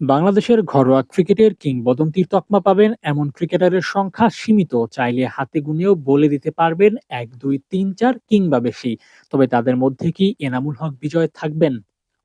বাংলাদেশের ঘরোয়া ক্রিকেটের কিংবদন্তির তকমা পাবেন এমন ক্রিকেটারের সংখ্যা সীমিত, চাইলে হাতে গুনেও বলে দিতে পারবেন এক, দুই, তিন, চার কিংবা বেশি। তবে তাদের মধ্যে কি এনামুল হক বিজয় থাকবেন?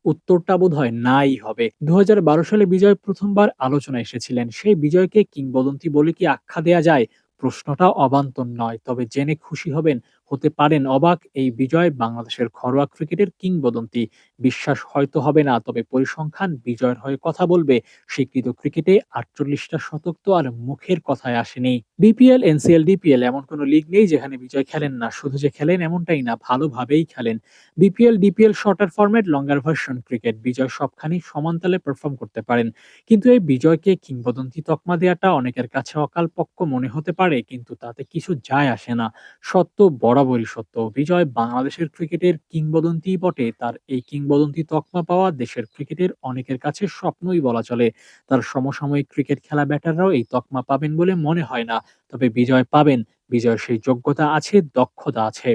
উত্তরটা বোধ হয় নাই হবে। দু হাজার বারো সালে বিজয় প্রথমবার আলোচনা এসেছিলেন। সেই বিজয়কে কিংবদন্তি বলে কি আখ্যা দেয়া যায়? প্রশ্নটা অবান্তর নয়, তবে জেনে খুশি হবেন, হতে পারেন অবাক এই বিজয় বাংলাদেশের ঘরোয়া ক্রিকেটের কিংবদন্তি। বিশ্বাস হয়তো হবে না, তবে পরিসংখ্যান বিজয়ের হয়ে কথা বলবে। স্বীকৃত ক্রিকেটে আটচল্লিশটা শতক তো আর মুখের কথায় আসেনি। বিপিএল, এনসিএল, ডিপিএল এমন কোনো লিগ নেই যেখানে বিজয় খেলেন না। শুধু যে খেলেন এমনটাই না, ভালোভাবেই খেলেন। BPL, DPL shorter format longer version cricket বিজয় সবখানি সমানতালে পারফর্ম করতে পারেন। কিন্তু এই বিজয়কে কিংবদন্তি তকমা দেওয়াটা অনেকের কাছে অকাল পক্ষ মনে হতে পারে, কিন্তু তাতে কিছু যায় আসে না। সত্য বরাবরই সত্য। বিজয় বাংলাদেশের ক্রিকেটের কিংবদন্তি বটে, তার এই কিংবদন্তি তকমা পাওয়া দেশের ক্রিকেটের অনেকের কাছে স্বপ্নই বলা চলে। তার সমসাময়িক ক্রিকেট খেলা ব্যাটাররাও এই তকমা পাবেন বলে মনে হয় না। তবে বিজয় পাবেন। বিজয়ের সেই যোগ্যতা আছে, দক্ষতা আছে।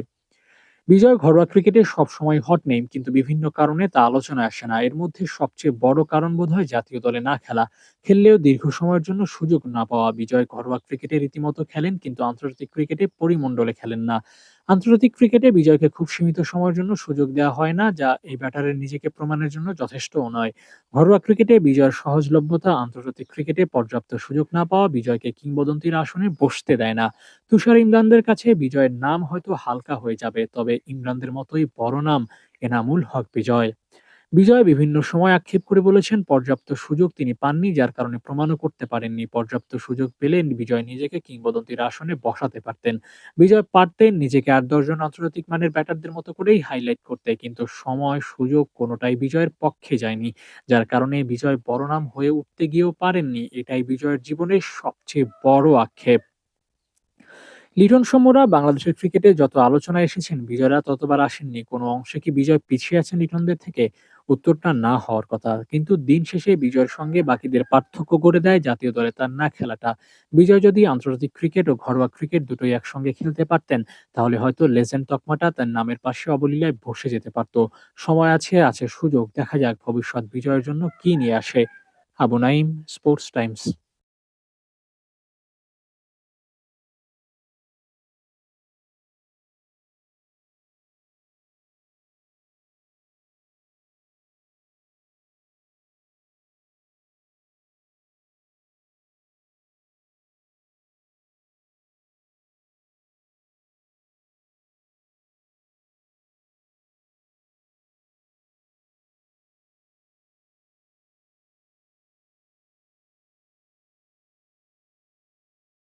বিজয় ঘরোয়া ক্রিকেটে সবসময় হট নেম, কিন্তু বিভিন্ন কারণে তা আলোচনায় আসে না। এর মধ্যে সবচেয়ে বড় কারণ বোধ হয় জাতীয় দলে না খেলা। খেললেও দীর্ঘ সময়ের জন্য সুযোগ না পাওয়া বিজয় ঘরোয়া ক্রিকেটে রীতিমতো খেলেন, কিন্তু আন্তর্জাতিক ক্রিকেটে পরিমণ্ডলে খেলেন না। আন্তর্জাতিক ক্রিকেটে বিজয়কে খুব সীমিত সময়ের জন্য সুযোগ দেওয়া হয় না, যা এই ব্যাটারের নিজেকে প্রমাণের জন্য যথেষ্ট নয়। ঘরোয়া ক্রিকেটে বিজয়ের সহজলভ্যতা, আন্তর্জাতিক ক্রিকেটে পর্যাপ্ত সুযোগ না পাওয়া বিজয়কে কিংবদন্তির আসনে বসতে দেয় না। তুষার ইমরানদের কাছে বিজয়ের নাম হয়তো হালকা হয়ে যাবে, তবে ইমরানদের মতোই বড় নাম এনামুল হক বিজয়। বিজয় বিভিন্ন সময় আক্ষেপ করে বলেছেন, পর্যাপ্ত সুযোগ তিনি পাননি, যার কারণে প্রমাণও করতে পারেননি। পর্যাপ্ত সুযোগ পেলে বিজয় নিজেকে কিংবদন্তির আসনে বসাতে পারতেন। বিজয় পারতেন নিজেকে আর দশজন আন্তর্জাতিক মানের ব্যাটারদের মতো করেই হাইলাইট করতে, কিন্তু সময়, সুযোগ কোনোটাই বিজয়ের পক্ষে যায়নি, যার কারণে বিজয় বড় নাম হয়ে উঠতে গিয়েও পারেননি। এটাই বিজয়ের জীবনের সবচেয়ে বড় আক্ষেপ। লিটন সৌম্যরা বাংলাদেশের ক্রিকেটে যত আলোচনায় এসেছেন, বিজয়রা ততবার আসেননি। কোনো অংশে কি বিজয় পিছিয়ে আছেন লিটনদের থেকে? উত্তরটা না হওয়ার কথা। কিন্তু দিন শেষে বিজয়ের সঙ্গে বাকিদের পার্থক্য করে দেয় জাতীয় দলে তার না খেলাটা। বিজয় যদি আন্তর্জাতিক ক্রিকেট ও ঘরোয়া ক্রিকেট দুটোই একসঙ্গে খেলতে পারতেন, তাহলে হয়তো লেজেন্ড তকমাটা তার নামের পাশে অবলীলায় বসে যেতে পারত। সময় আছে আছে সুযোগ। দেখা যাক ভবিষ্যৎ বিজয়ের জন্য কি নিয়ে আসে। Abu Naim sports times.